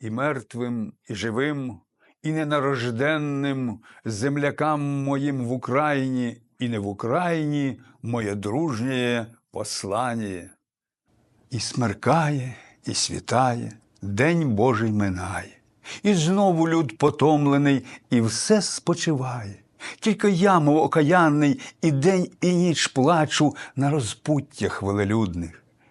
і мертвим, і живим, і ненарожденним землякам моїм в Україні і не в Україні моє дружнє послання. І смеркає, і світає, день Божий минає, і знову люд потомлений, і все спочиває. Тільки я, мов окаянний, і день, і ніч плачу на розпуттях велелюдних.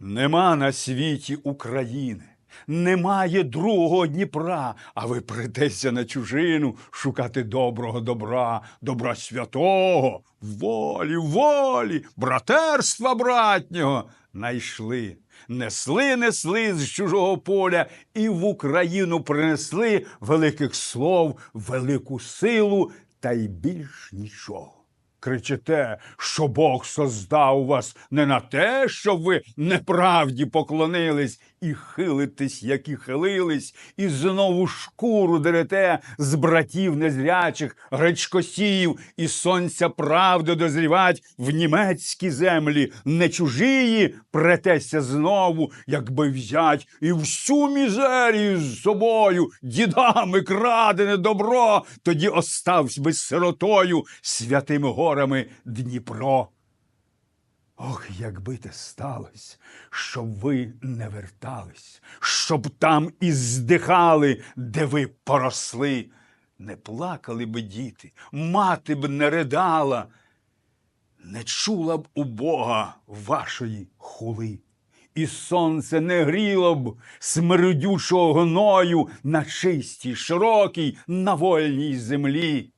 Нема на світі України, немає другого Дніпра, а ви притеся на чужину шукати доброго добра, добра святого, волі, волі, братерства братнього. Найшли, несли, несли з чужого поля і в Україну принесли великих слов, велику силу та й більш нічого. Кричите, що Бог создав вас не на те, щоб ви неправді поклонились і хилитесь, як і хилились, і знову шкуру дерете з братів незрячих, гречкосіїв, і сонця правди дозрівать в німецькі землі, не чужії претеся знову, якби взять і всю мізерію з собою, дідами крадене добро, тоді оставсь би сиротою святим святими горами Дніпро. Ох, якби те сталося, щоб ви не вертались, щоб там і здихали, де ви поросли. Не плакали би діти, мати б не ридала, не чула б у Бога вашої хули, і сонце не гріло б смердючого гною на чистій, широкій, на вольній землі.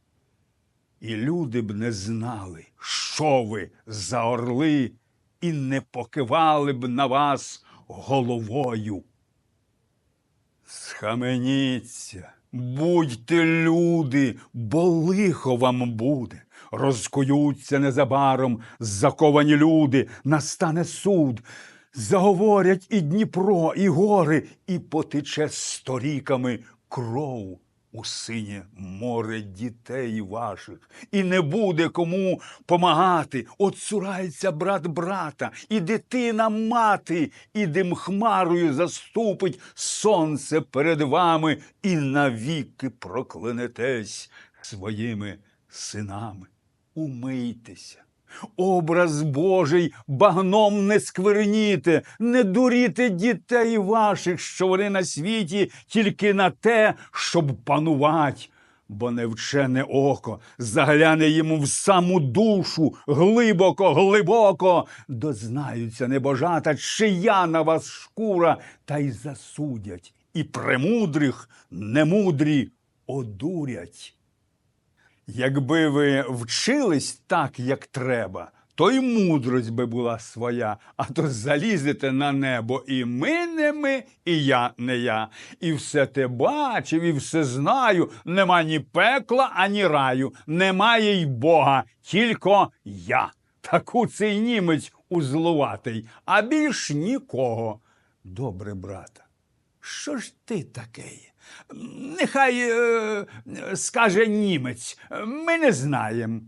І люди б не знали, що ви за орли, і не покивали б на вас головою. Схаменіться, будьте люди, бо лихо вам буде. Розкуються незабаром заковані люди, настане суд. Заговорять і Дніпро, і гори, і потече сторіками кров у синє море дітей ваших, і не буде кому помагати. От цурається брат брата, і дитина мати, і дим хмарою заступить сонце перед вами, і навіки проклянетесь своїми синами. Умийтеся. Образ Божий багном не скверніте, не дуріте дітей ваших, що вони на світі тільки на те, щоб панувать. Бо невчене око загляне йому в саму душу глибоко, глибоко, дознаються небожата, чия на вас шкура, та й засудять, і премудрих немудрі одурять. Якби ви вчились так, як треба, то й мудрость би була своя, а то залізете на небо і ми не ми, і я не я. І все те бачив, і все знаю. Нема ні пекла, ані раю, немає й Бога, тільки я. Таку цей німець узлуватий, а більш нікого. Добре, брата. Що ж ти такий? Нехай е, скаже німець, ми не знаємо.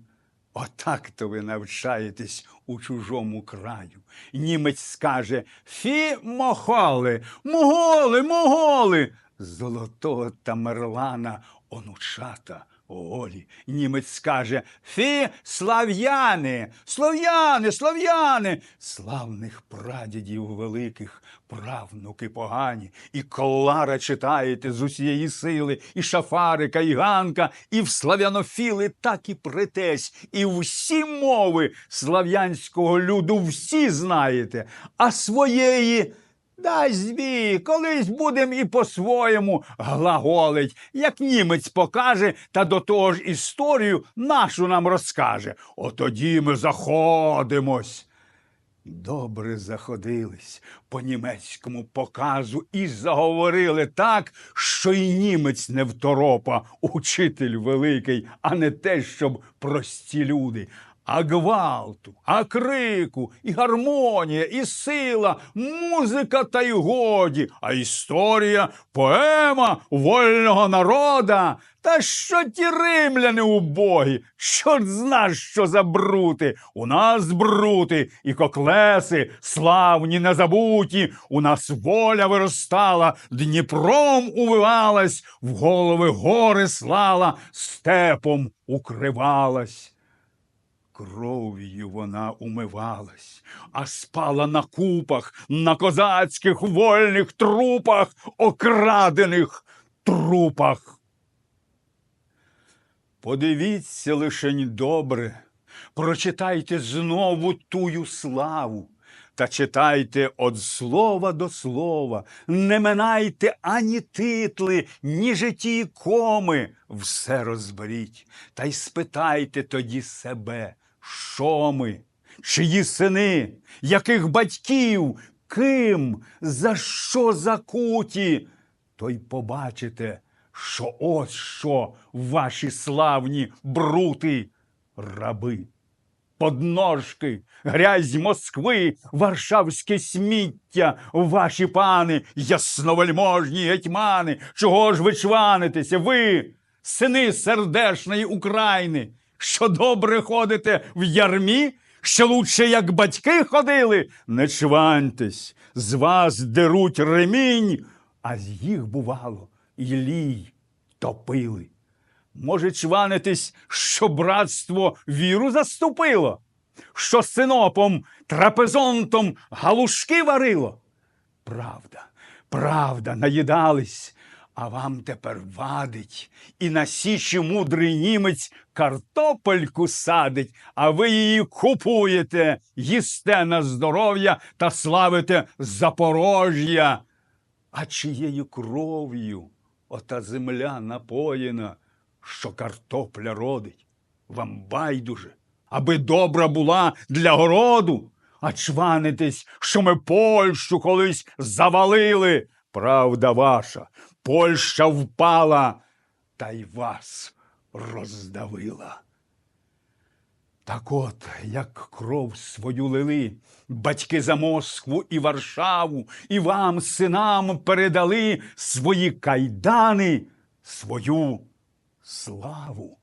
Отак то ви навчаєтесь у чужому краю. Німець скаже Фі мохоли, моголи, моголи. Золотого Тамерлана онучата голі. Німець скаже Фі, слав'яни, слов'яни, слов'яни, славних прадідів великих, правнуки погані, і Клара читаєте з усієї сили, і Шафарика, і Ганка, і в слав'янофіли так і притесь, і всі мови слав'янського люду всі знаєте, а своєї. Дай зві, колись будем і по-своєму глаголить, як німець покаже, та до того ж історію нашу нам розкаже. Отоді ми заходимось. Добре заходились по німецькому показу і заговорили так, що й німець не второпа, учитель великий, а не те, щоб прості люди. А гвалту, а крику, і гармонія, і сила, музика та й годі, а історія, поема вольного народа. Та що ті римляни убогі? Чорт зна, що за брути. У нас брути і коклеси, славні, незабуті. У нас воля виростала, Дніпром увивалась, в голови гори слала, степом укривалась. Кров'ю вона умивалась, а спала на купах, на козацьких вольних трупах, окрадених трупах. Подивіться лишень добре, прочитайте знову тую славу. Та читайте од слова до слова, не минайте ані титли, ні житті коми, все розберіть, та й спитайте тоді себе, що ми, чиї сини, яких батьків, ким, за що закуті, то й побачите, що ось що ваші славні брути, раби. Подножки, грязь Москви, варшавське сміття, ваші пани, ясновельможні гетьмани, чого ж ви чванитеся, ви, сини сердешної України, що добре ходите в ярмі, що лучше, як батьки ходили, не чваньтесь, з вас деруть ремінь, а з їх, бувало, і лій топили. Може, чванитись, що братство віру заступило, що синопом, трапезонтом галушки варило? Правда, правда, наїдались, а вам тепер вадить, і на січі мудрий німець картопельку садить, а ви її купуєте, їсте на здоров'я та славите Запорожжя. А чиєю кров'ю ота земля напоєна? що картопля родить. Вам байдуже, аби добра була для городу, а чванитесь, що ми Польщу колись завалили. Правда ваша, Польща впала та й вас роздавила. Так от, як кров свою лили, батьки за Москву і Варшаву, і вам, синам, передали свої кайдани, свою славу.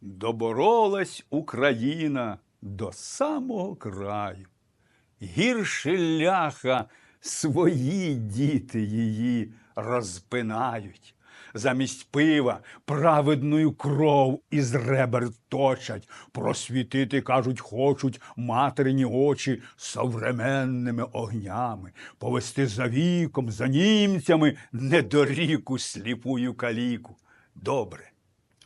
Доборолась Україна до самого краю. Гірше ляха свої діти її розпинають. Замість пива праведною кров із ребер точать, просвітити, кажуть, хочуть материні очі современними огнями, повести за віком, за німцями недоріку сліпую каліку. Добре,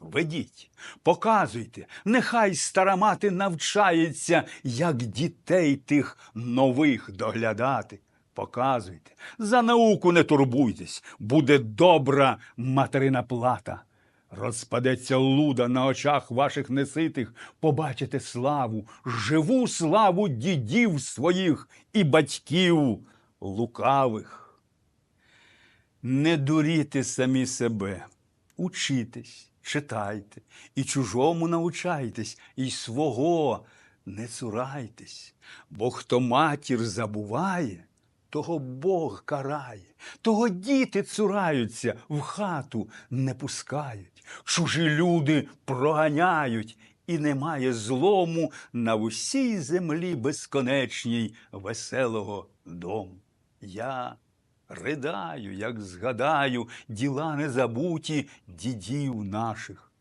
ведіть, показуйте, нехай стара мати навчається, як дітей тих нових доглядати. Показуйте, за науку не турбуйтесь, буде добра материна плата. Розпадеться луда на очах ваших неситих, побачите славу, живу славу дідів своїх і батьків лукавих. Не дуріте самі себе, учітесь, читайте, і чужому научайтесь, і свого не цурайтесь, бо хто матір забуває, того Бог карає, того діти цураються, в хату не пускають, чужі люди проганяють, і немає злому на усій землі безконечній веселого дому. Я ридаю, як згадаю діла незабуті дідів наших.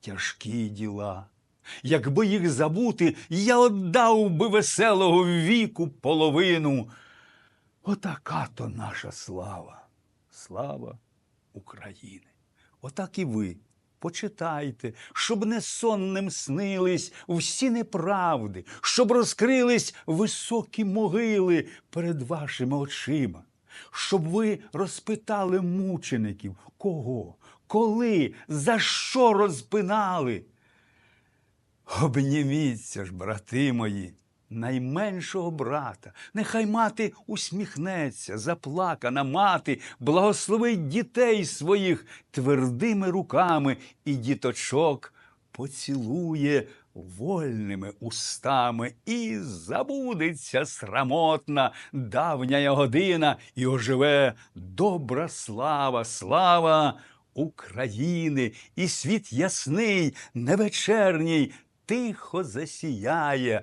Тяжкі діла. Якби їх забути, я отдав би веселого віку половину. Отака то наша слава, слава України. Отак і ви почитайте, щоб не сонним снились всі неправди, щоб розкрились високі могили перед вашими очима, щоб ви розпитали мучеників, кого, коли, за що розпинали. Обніміться ж, брати мої, найменшого брата. Нехай мати усміхнеться, заплакана мати, благословить дітей своїх твердими руками і діточок поцілує вольними устами, і забудеться срамотна давня година, і оживе добра слава, слава України, і світ ясний, невечерній, тихо засіяє.